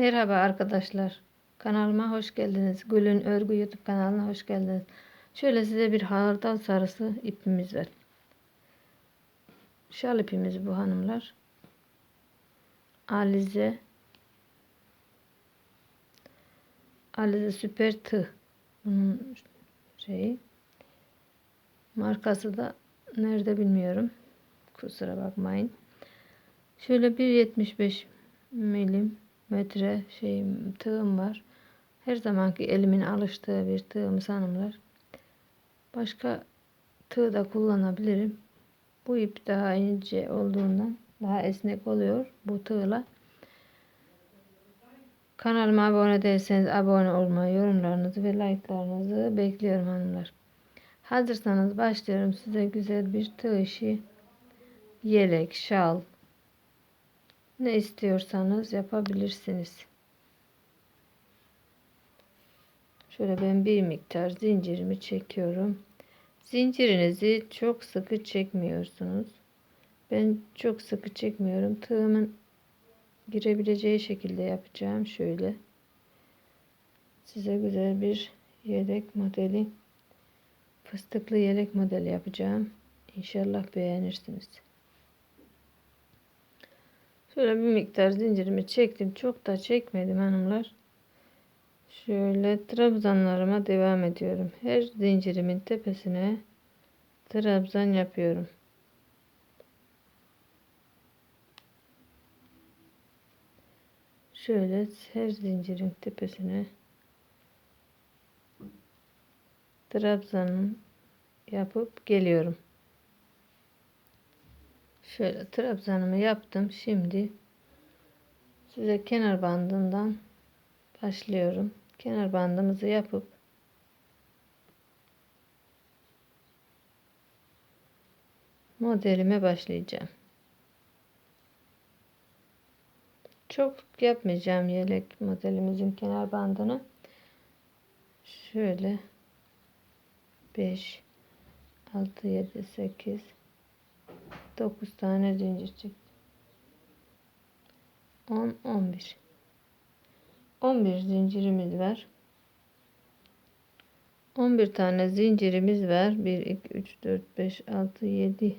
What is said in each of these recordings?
Merhaba arkadaşlar. Kanalıma hoş geldiniz. Gül'ün Örgü YouTube kanalına hoş geldiniz. Şöyle size bir hardal sarısı ipimiz var. Şal ipimiz bu hanımlar. Alize Alize Süper Tığ. Bunun şeyi markası da nerede bilmiyorum. Kusura bakmayın. Şöyle 1.75 milim metre şey tığım var. Her zamanki elimin alıştığı bir tığımız hanımlar. Başka tığ da kullanabilirim. Bu ip daha ince olduğundan daha esnek oluyor bu tığla. Kanalıma abone değilseniz abone olmayı, yorumlarınızı ve like'larınızı bekliyorum hanımlar. Hazırsanız başlıyorum size güzel bir tığ işi, yelek, şal, ne istiyorsanız yapabilirsiniz. Şöyle ben bir miktar zincirimi çekiyorum. Zincirinizi çok sıkı çekmiyorsunuz. Ben çok sıkı çekmiyorum. Tığımın girebileceği şekilde yapacağım. Şöyle. Size güzel bir yelek modeli fıstıklı yelek modeli yapacağım. İnşallah beğenirsiniz. Şöyle bir miktar zincirimi çektim. Çok da çekmedim hanımlar. Şöyle trabzanlarıma devam ediyorum. Her zincirimin tepesine trabzan yapıyorum. Şöyle her zincirin tepesine trabzanım yapıp geliyorum. Şöyle trabzanımı yaptım. Şimdi size kenar bandından başlıyorum. Kenar bandımızı yapıp modelime başlayacağım. Çok yapmayacağım yelek modelimizin kenar bandını. Şöyle 5 6 7 8 9 tane zincir çektim. 10 11 11 zincirimiz var. 11 tane zincirimiz var. 1 2 3 4 5 6 7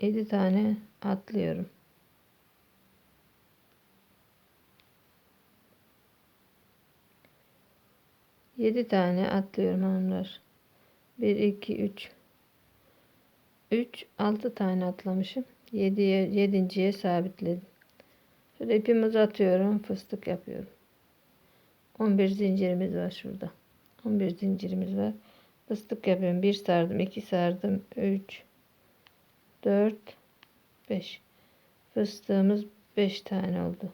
7 tane atlıyorum. Yedi tane atlıyorum hanımlar. Bir, iki, üç, 3 6 tane atlamışım. 7'ye 7.ye sabitledim. Şöyle ipimi uzatıyorum. Fıstık yapıyorum. 11 zincirimiz var şurada. 11 zincirimiz var. Fıstık yapıyorum. 1 sardım, 2 sardım, 3 4 5. Fıstığımız 5 tane oldu.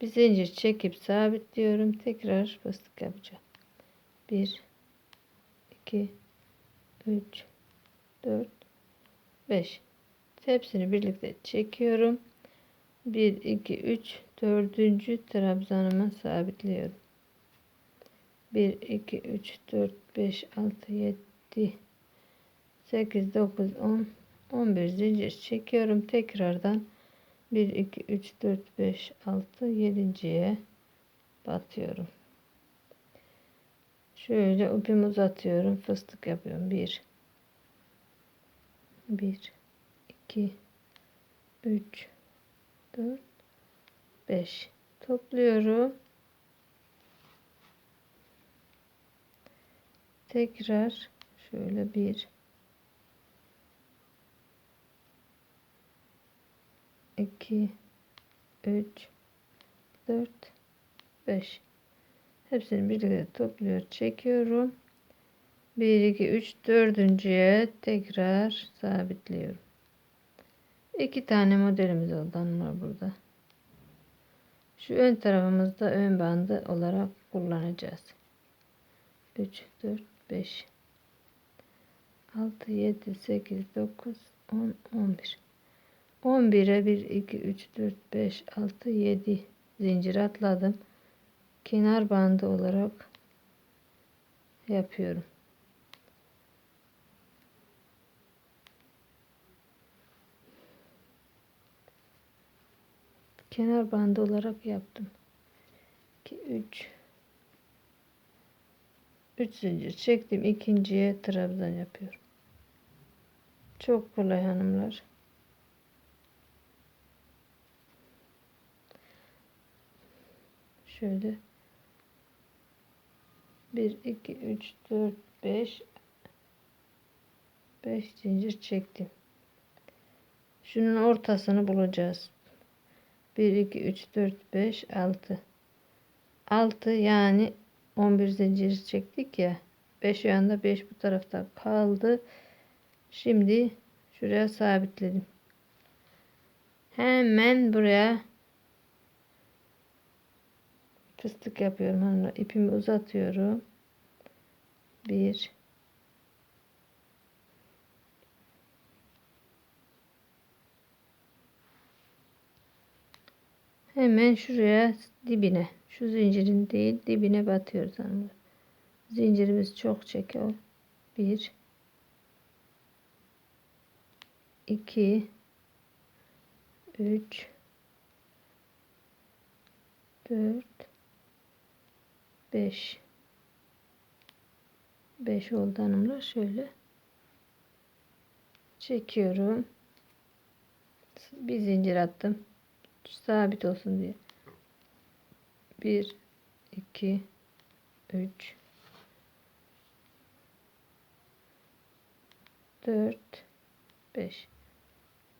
Bir zincir çekip sabitliyorum. Tekrar fıstık yapacağım. 1 2 3 4 5 hepsini birlikte çekiyorum. 1 2 3 dördüncü trabzanıma sabitliyorum. 1 2 3 4 5 6 7 8 9 10 11 zincir çekiyorum. Tekrardan 1 2 3 4 5 6 7.ye batıyorum. Şöyle ipimi uzatıyorum. Fıstık yapıyorum. 1 1 2 3 4 5 topluyorum. Tekrar şöyle bir. İki üç dört beş. Hepsini birlikte topluyor çekiyorum 1 2 3 dördüncüye tekrar sabitliyorum. İki tane modelimiz oldu. Hanımlar burada. Şu ön tarafımızda ön bandı olarak kullanacağız. 3 4 5 6 7 8 9 10 11 11'e 1 2 3 4 5 6 7 zincir atladım. Kenar bandı olarak yapıyorum kenar bandı olarak yaptım. 2 3 3 zincir çektim. ikinciye trabzan yapıyorum. Çok kolay hanımlar. Şöyle 1 2 3 4 5 5 zincir çektim. Şunun ortasını bulacağız. 1 2 3 4 5 6 6 yani 11 zincir çektik ya. 5 yanda 5 bu tarafta kaldı. Şimdi şuraya sabitledim. Hemen buraya fıstık yapıyorum. Hanımlar ipimi uzatıyorum. 1 hemen şuraya dibine şu zincirin değil dibine batıyoruz hanımlar. Zincirimiz çok çekiyor. 1 2 3 4 5 5 oldu hanımlar. Şöyle çekiyorum. Bir zincir attım. Sabit olsun diye. 1 2 3 4 5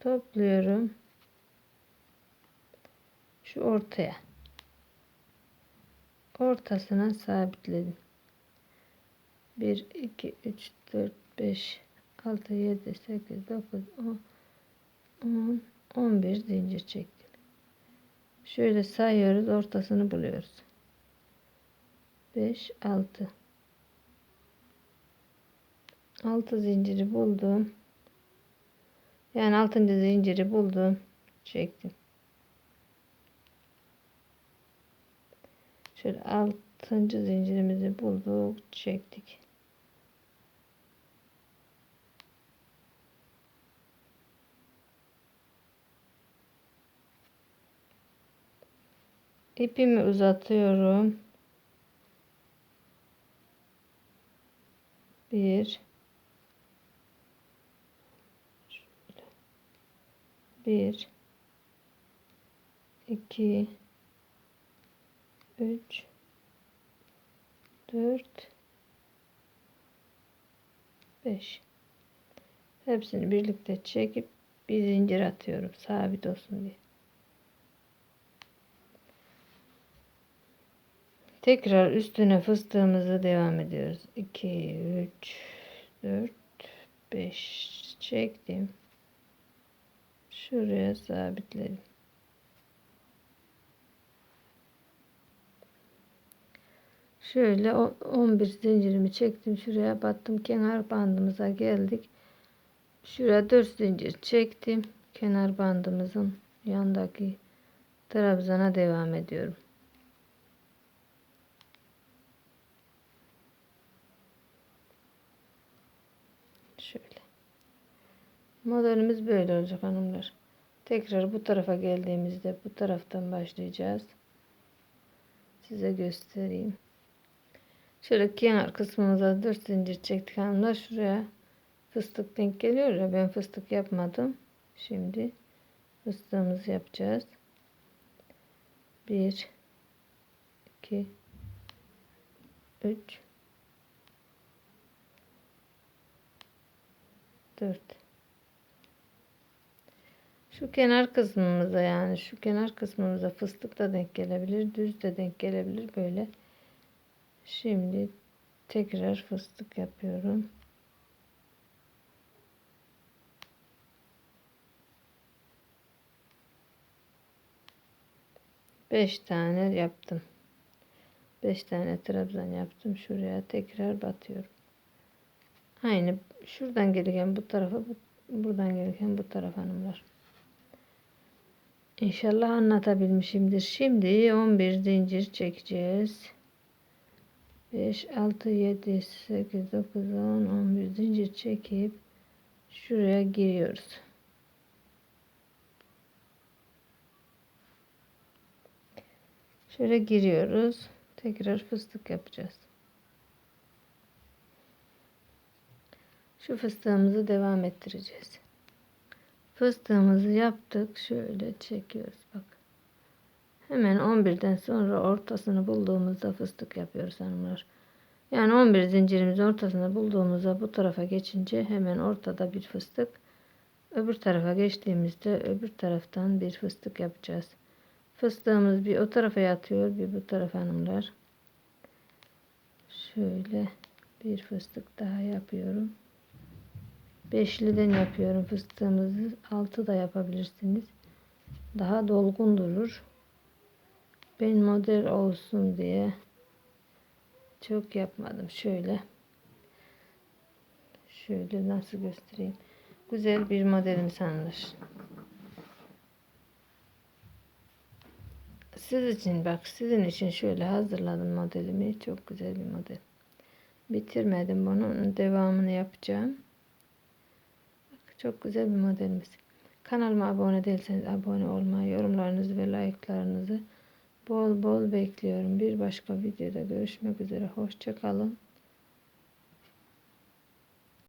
topluyorum. Şu ortaya. Ortasına sabitledim. 1 2 3 4 5 6 7 8 9 10 10 11 zincir çektim Şöyle sayıyoruz. Ortasını buluyoruz. 5, 6. 6 zinciri buldum. Yani 6. zinciri buldum. Çektim. Şöyle 6. zincirimizi bulduk. Çektik. İpimi uzatıyorum. Bir. Bir. İki. Üç. Dört. Beş. Hepsini birlikte çekip bir zincir atıyorum sabit olsun diye Tekrar üstüne fıstığımızı devam ediyoruz. 2, 3, 4, 5 çektim. Şuraya sabitledim. Şöyle 11 zincirimi çektim. Şuraya battım. Kenar bandımıza geldik. Şuraya 4 zincir çektim. Kenar bandımızın yandaki trabzana devam ediyorum. Modelimiz böyle olacak hanımlar. Tekrar bu tarafa geldiğimizde bu taraftan başlayacağız. Size göstereyim. Şöyle kenar kısmımıza 4 zincir çektik hanımlar. Şuraya fıstık denk geliyor ya ben fıstık yapmadım. Şimdi fıstığımızı yapacağız. 1 2 3 4 şu kenar kısmımıza yani şu kenar kısmımıza fıstık da denk gelebilir. Düz de denk gelebilir böyle. Şimdi tekrar fıstık yapıyorum. Beş tane yaptım. Beş tane trabzan yaptım. Şuraya tekrar batıyorum. Aynı şuradan gelirken bu tarafa buradan gelirken bu tarafa hanımlar. İnşallah anlatabilmişimdir. Şimdi 11 zincir çekeceğiz. 5, 6, 7, 8, 9, 10, 11 zincir çekip şuraya giriyoruz. Şöyle giriyoruz. Tekrar fıstık yapacağız. Şu fıstığımızı devam ettireceğiz. Fıstığımızı yaptık. Şöyle çekiyoruz bak. Hemen 11'den sonra ortasını bulduğumuzda fıstık yapıyoruz hanımlar. Yani 11 zincirimizin ortasını bulduğumuzda bu tarafa geçince hemen ortada bir fıstık. Öbür tarafa geçtiğimizde öbür taraftan bir fıstık yapacağız. Fıstığımız bir o tarafa yatıyor bir bu tarafa hanımlar. Şöyle bir fıstık daha yapıyorum. Beşliden yapıyorum fıstığımızı. Altı da yapabilirsiniz. Daha dolgun durur. Ben model olsun diye çok yapmadım. Şöyle. Şöyle nasıl göstereyim. Güzel bir modelim sanılır. Siz için bak sizin için şöyle hazırladım modelimi. Çok güzel bir model. Bitirmedim bunu. Onun devamını yapacağım. Çok güzel bir modelimiz. Kanalıma abone değilseniz abone olmayı, yorumlarınızı ve like'larınızı bol bol bekliyorum. Bir başka videoda görüşmek üzere. Hoşçakalın.